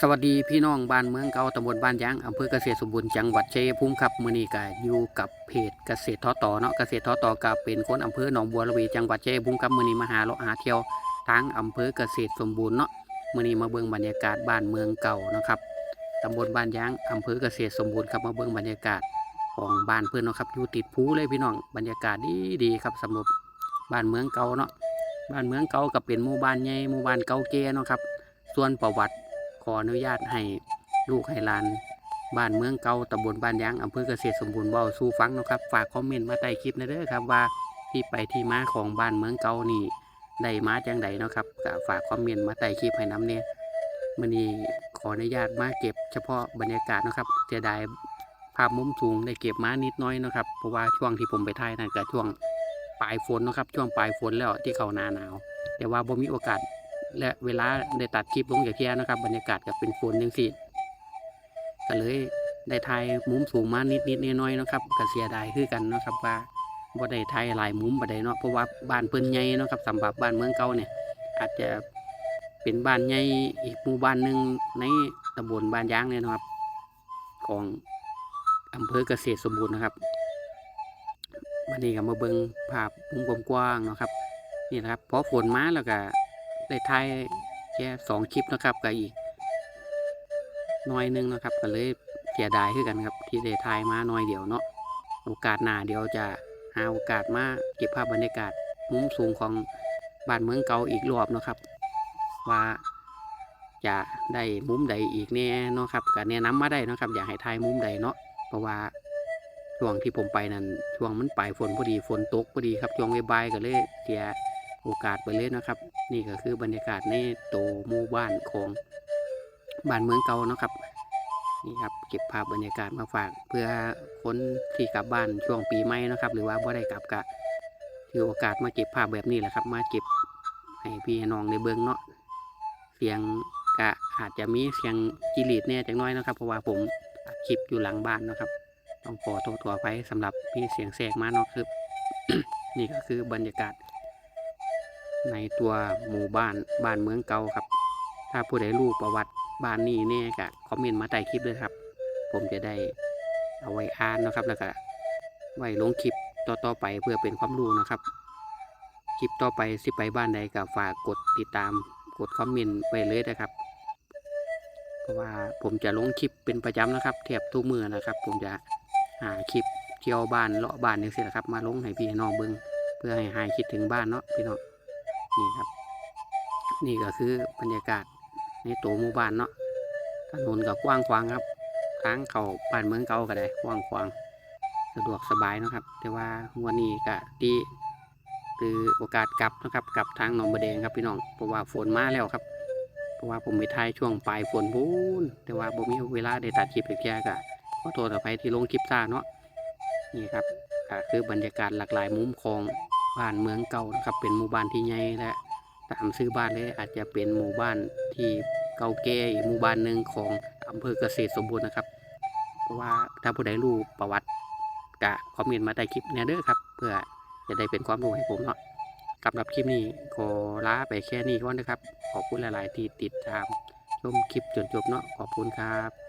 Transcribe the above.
สวัสดีพี่น้องบ้านเมืองเก่าตำบลบ้านยางอำเภอเกษตรสมบูรณ์จังหวัดชัยภูมิครับมือนี้ก็อยู่กับเพจเกษตรทอต่อเนาะเกษตรทอต่อก็เป็นคนอำเภอหนองบัวระเวจังหวัดชัยภูมิครับมือนี้มาหาเลาะหาเที่ยวทางอำเภอเกษตรสมบูรณ์เนาะมือนี้มาเบิ่งบรรยากาศบ้านเมืองเก่านะครับตำบลบ้านยางอำเภอเกษตรสมบูรณ์ครับมาเบิ่งบรรยากาศของบ้านเพื่อนเนาะครับอยู่ติดภูเลยพี่น้องบรรยากาศดีดีครับสำหรับบ้านเมืองเก่าเนาะบ้านเมืองเก่าก็เป็นหมู่บ้านใหญ่หมู่บ้านเก่าแก่เนาะครับส่วนประวัติ ขออนุญาตให้ลูกให้หลานบ้านเมืองเก่าตำบลบ้านยางอำเภอเกษตรสมบูรณ์เว้าสู่ฟังนะครับ ฝากคอมเมนต์มาใต้คลิปนะเด้อครับว่าที่ไปที่มาของบ้านเมืองเก่านี่ได้มาจังใดเนาะครับก็ฝากคอมเมนต์มาใต้คลิปให้น้ำเนี่ยมื้อนี้ขออนุญาตมาเก็บเฉพาะบรรยากาศนะครับเสียดายภาพมุมสูงได้เก็บมานิดน้อยนะครับเพราะว่าช่วงที่ผมไปถ่ายนั่นก็ช่วงปลายฝนนะครับช่วงปลายฝนแล้วที่เขาหนาหนาว แต่ว่าบ่มีโอกาส และเวลาได้ตัดคลิปลงอย่างเที่ยนะครับ บรรยากาศกับเป็นฝนยังสิก็เลยได้ถ่ายมุมสูงมานิดนิดน้อยๆนะครับก็เสียดายคือกันนะครับว่าบ่ได้ถ่ายหลายมุมบ่ได้เนาะเพราะว่าบ้านเพิ่นใหญ่เนาะครับสำหรับบ้านเมืองเก่าเนี่ย อาจจะเป็นบ้านใหญ่อีกหมู่บ้านหนึ่งในตำบลบ้านยางเนี่ยนะครับ ของอำเภอเกษตรสมบูรณ์นะครับวันนี้ก็มาเบิ่งภาพมุมกว้างๆเนาะครับนี่นะครับพอฝนมาแล้วก็ ได้ายแค่สองคลิปนะครับกับอีกหน้อยหนึงนะครับ ก็เลยเสียดายคือกันครับ ที่ได้ถ่ายมาหน้อยเดียวเนาะโอกาสหน้าเดี๋ยวจะหาโอกาสมาเก็บภาพบรรยากาศมุมสูงของบ้านเมืองเก่าอีกรอบนะครับ ว่าจะได้มุมใดอีกแน่เนาะครับก็แนะนำมาได้นะครับ อยากให้ถ่ายมุมใดเนาะเพราะว่าช่วงที่ผมไปนั้นช่วงมันปลายฝนพอดีฝนตกพอดีครับช่วงบ่ายๆก็เลยเสีย โอกาสไปเลยนะครับ นี่ก็คือบรรยากาศในตัวหมู่บ้านของบ้านเมืองเก่านะครับนี่ครับเก็บภาพบรรยากาศมาฝาก เพื่อคนที่กลับบ้านช่วงปีใหม่นะครับ หรือว่าบ่ได้กลับกะถือโอกาสมาเก็บภาพแบบนี้แหละครับ มาเก็บให้พี่น้องในเบิ้องเนาะเสียงกะอาจจะมีเสียงจิริดแน่จังน้อยนะครับ เพราะว่าผมคลิปอยู่หลังบ้านนะครับ ต้องขอโทษตัวไปสำหรับพี่เสียงแทรกมาเนาะคือ นี่ก็คือบรรยากาศ ในตัวหมู่บ้านบ้านเมืองเก่าครับ ถ้าผู้ใดรู้ประวัติบ้านนี้เนี่ยก็คอมเมนต์มาใต้คลิปเลยครับ ผมจะได้เอาไว้อ่านนะครับแล้วก็ไว้ลงคลิปต่อๆไปเพื่อเป็นความรู้นะครับ คลิปต่อไปสิไปบ้านใดก็ฝากกดติดตามกดคอมเมนต์ไปเลยนะครับ เพราะว่าผมจะลงคลิปเป็นประจำนะครับเทียบทุกมือนะครับ ผมจะหาคลิปเที่ยวบ้านเลาะบ้านนี่สินะครับ มาลงให้พี่น้องเบิ้งเพื่อให้หายคิดถึงบ้านเนาะพี่น้อง นี่ครับ นี่ก็คือบรรยากาศในตัวหมู่บ้านเนาะถนนก็กว้างขวางครับทางเขาบ้านเมืองเก่าก็ได้กว้างขวางสะดวกสบายนะครับ แต่ว่าวันนี้ก็ดีคือโอกาสกลับนะครับกลับทางหนองบัวแดงครับพี่น้องเพราะว่าฝนมาแล้วครับ เพราะว่าผมไปถ่ายช่วงปลายฝนพูนแต่ว่าผมมีเวลาได้ตัดคลิปอีกแค่ก็ขอโทษต่อไปที่ลงคลิปซ่าเนาะนี่ครับก็คือบรรยากาศหลากหลายมุมของ บ้านเมืองเก่านะครับเป็นหมู่บ้านที่ใหญ่และตามซื้อบ้านเลยอาจจะเป็นหมู่บ้านที่เก่าแก่หมู่บ้านหนึ่งของอำเภอเกษตรสมบูรณ์นะครับ เพราะว่าถ้าผู้ใดรู้ประวัติกะคอมเมนต์มาใต้คลิปเนี่ยเด้อครับ เพื่อจะได้เป็นความรู้ให้ผมเนาะสำหรับคลิปนี้ขอลาไปแค่นี้ก่อนนะครับ ขอบคุณหลาย ๆ ที่ติดตามชมคลิปจนจบเนาะขอบคุณครับ